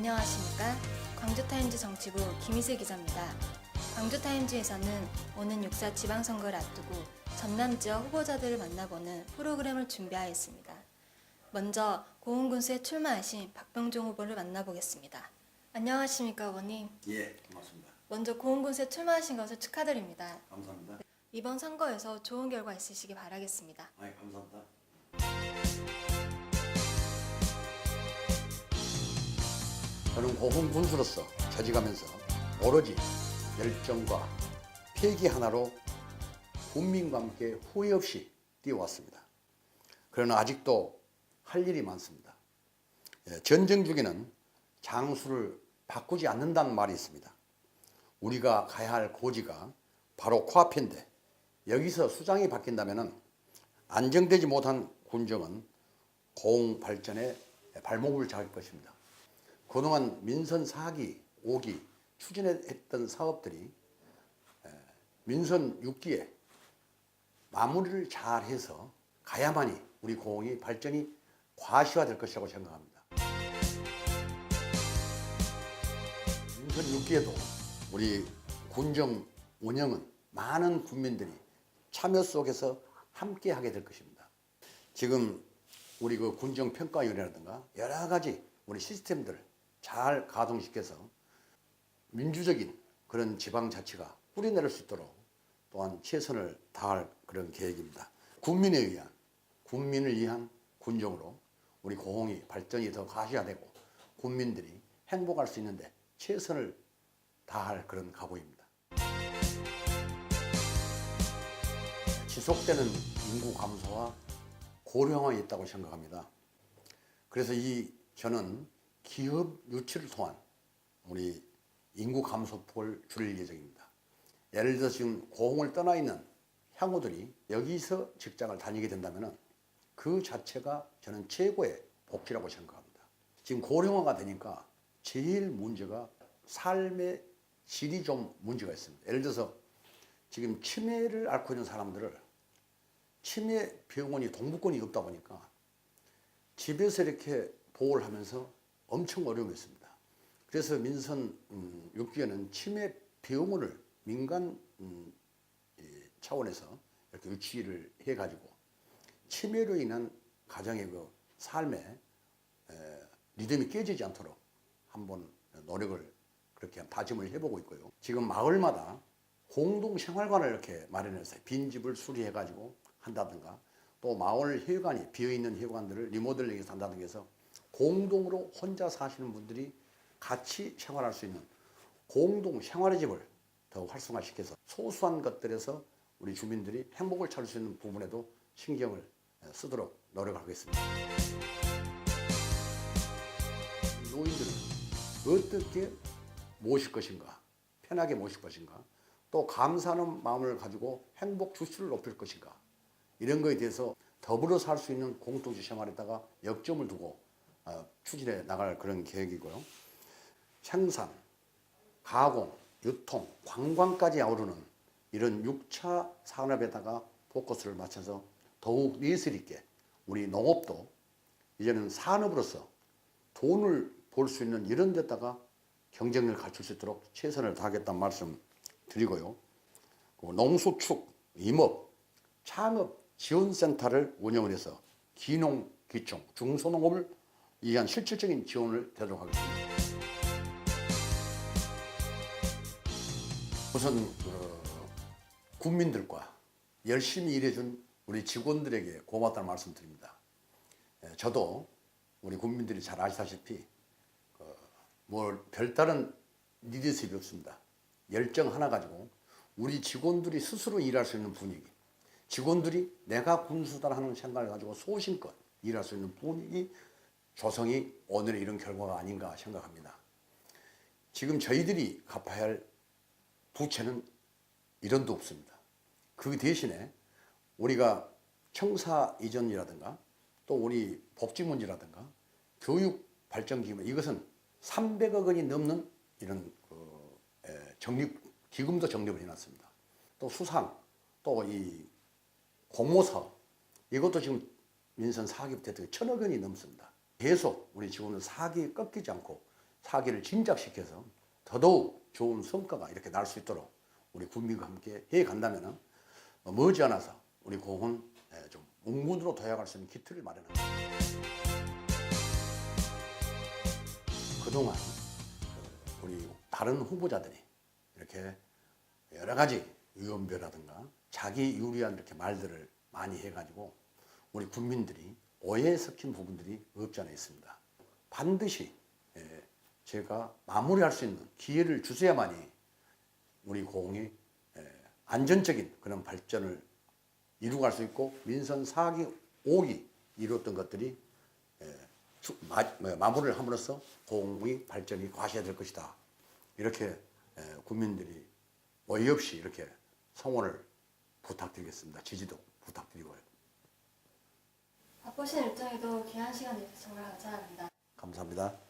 안녕하십니까? 광주타임즈 정치부 김희슬 기자입니다. 광주타임즈에서는 오는 6사 지방선거를 앞두고 전남 지역 후보자들을 만나보는 프로그램을 준비하였습니다. 먼저 고흥군수에 출마하신 박병종 후보를 만나보겠습니다. 안녕하십니까, 어머님. 예, 고맙습니다. 먼저 고흥군수에 출마하신 것을 축하드립니다. 감사합니다. 이번 선거에서 좋은 결과 있으시기 바라겠습니다. 아이, 감사합니다. 저는 고흥 군수로서 처직하면서 오로지 열정과 패기 하나로 국민과 함께 후회 없이 뛰어왔습니다. 그러나 아직도 할 일이 많습니다. 예, 전쟁 중에는 장수를 바꾸지 않는다는 말이 있습니다. 우리가 가야 할 고지가 바로 코앞인데 여기서 수장이 바뀐다면 안정되지 못한 군정은 고흥 발전에 발목을 잡을 것입니다. 그동안 민선 4기, 5기 추진했던 사업들이 에, 민선 6기에 마무리를 잘 해서 가야만이 우리 고흥이 발전이 과시화될 것이라고 생각합니다. 민선 6기에도 우리 군정 운영은 많은 국민들이 참여 속에서 함께 하게 될 것입니다. 지금 우리 그 군정 평가위원회라든가 여러 가지 우리 시스템들을 잘 가동시켜서 민주적인 그런 지방자치가 뿌리내릴 수 있도록 또한 최선을 다할 그런 계획입니다. 국민에 의한 국민을 위한 군정으로 우리 고흥이 발전이 더 가시화되고 국민들이 행복할 수 있는데 최선을 다할 그런 각오입니다. 지속되는 인구 감소와 고령화에 있다고 생각합니다. 그래서 이 저는 기업 유치를 통한 우리 인구 감소폭을 줄일 예정입니다. 예를 들어 지금 고흥을 떠나 있는 향후들이 여기서 직장을 다니게 된다면 그 자체가 저는 최고의 복지라고 생각합니다. 지금 고령화가 되니까 제일 문제가 삶의 질이 좀 문제가 있습니다. 예를 들어서 지금 치매를 앓고 있는 사람들을 치매 병원이 동북권이 없다 보니까 집에서 이렇게 보호를 하면서 엄청 어려움이 있습니다. 그래서 민선 음, 6기에는 치매 병원을 민간 음, 이 차원에서 이렇게 유치를 해가지고 치매로 인한 가정의 그 삶의 에, 리듬이 깨지지 않도록 한번 노력을 그렇게 다짐을 해보고 있고요. 지금 마을마다 공동 생활관을 이렇게 마련해서 빈집을 수리해가지고 한다든가 또 마을 회관이 비어있는 회관들을 리모델링해서 한다든가 해서 공동으로 혼자 사시는 분들이 같이 생활할 수 있는 공동 생활의 집을 더 활성화시켜서 소소한 것들에서 우리 주민들이 행복을 찾을 수 있는 부분에도 신경을 쓰도록 노력하겠습니다. 노인들은 어떻게 모실 것인가, 편하게 모실 것인가, 또 감사하는 마음을 가지고 행복 주수를 높일 것인가, 이런 거에 대해서 더불어 살 수 있는 공동체 생활에다가 역점을 두고 어, 추진해 나갈 그런 계획이고요. 생산, 가공, 유통, 관광까지 아우르는 이런 6차 산업에다가 포커스를 맞춰서 더욱 예술 있게 우리 농업도 이제는 산업으로서 돈을 벌수 있는 이런 데다가 경쟁력을 갖출 수 있도록 최선을 다하겠다는 말씀 드리고요. 그 농수축, 임업, 창업 지원센터를 운영을 해서 기농, 기총, 중소농업을 위한 실질적인 지원을 되도록 하겠습니다. 우선 어, 국민들과 열심히 일해준 우리 직원들에게 고맙다는 말씀 드립니다. 예, 저도 우리 국민들이 잘 아시다시피 어, 뭐 별다른 리더십이 없습니다. 열정 하나 가지고 우리 직원들이 스스로 일할 수 있는 분위기, 직원들이 내가 군수다 하는 생각을 가지고 소신껏 일할 수 있는 분위기 조성이 오늘의 이런 결과가 아닌가 생각합니다. 지금 저희들이 갚아야 할 부채는 이런도 없습니다. 그 대신에 우리가 청사 이전이라든가 또 우리 복지 문제라든가 교육 발전 기금 이것은 300억 원이 넘는 이런 그 에, 적립 기금도 적립을 해놨습니다. 또 수상 또 이 공모사업 이것도 지금 민선 4기부터 천억 원이 넘습니다. 계속 우리 직원들 사기에 꺾이지 않고 사기를 진작시켜서 더더욱 좋은 성과가 이렇게 날 수 있도록 우리 국민과 함께 해 간다면 머지않아서 우리 공은 예, 좀 웅군으로 도약할 수 있는 기틀을 마련합니다. 그동안 그 우리 다른 후보자들이 이렇게 여러 가지 의원배라든가 자기 유리한 이렇게 말들을 많이 해가지고 우리 국민들이 오해에 섞인 부분들이 없지 않아 있습니다. 반드시 예, 제가 마무리할 수 있는 기회를 주셔야만이 우리 공이 예, 안전적인 그런 발전을 이루갈 수 있고 민선 4기, 5기 이루었던 것들이 예, 뭐, 마무리를 함으로써 공의 발전이 과시될 것이다. 이렇게 예, 국민들이 오해 없이 이렇게 성원을 부탁드리겠습니다. 지지도 부탁드리고요. 바쁘신 일정에도 귀한 시간 내주셔서 정말 감사합니다. 감사합니다.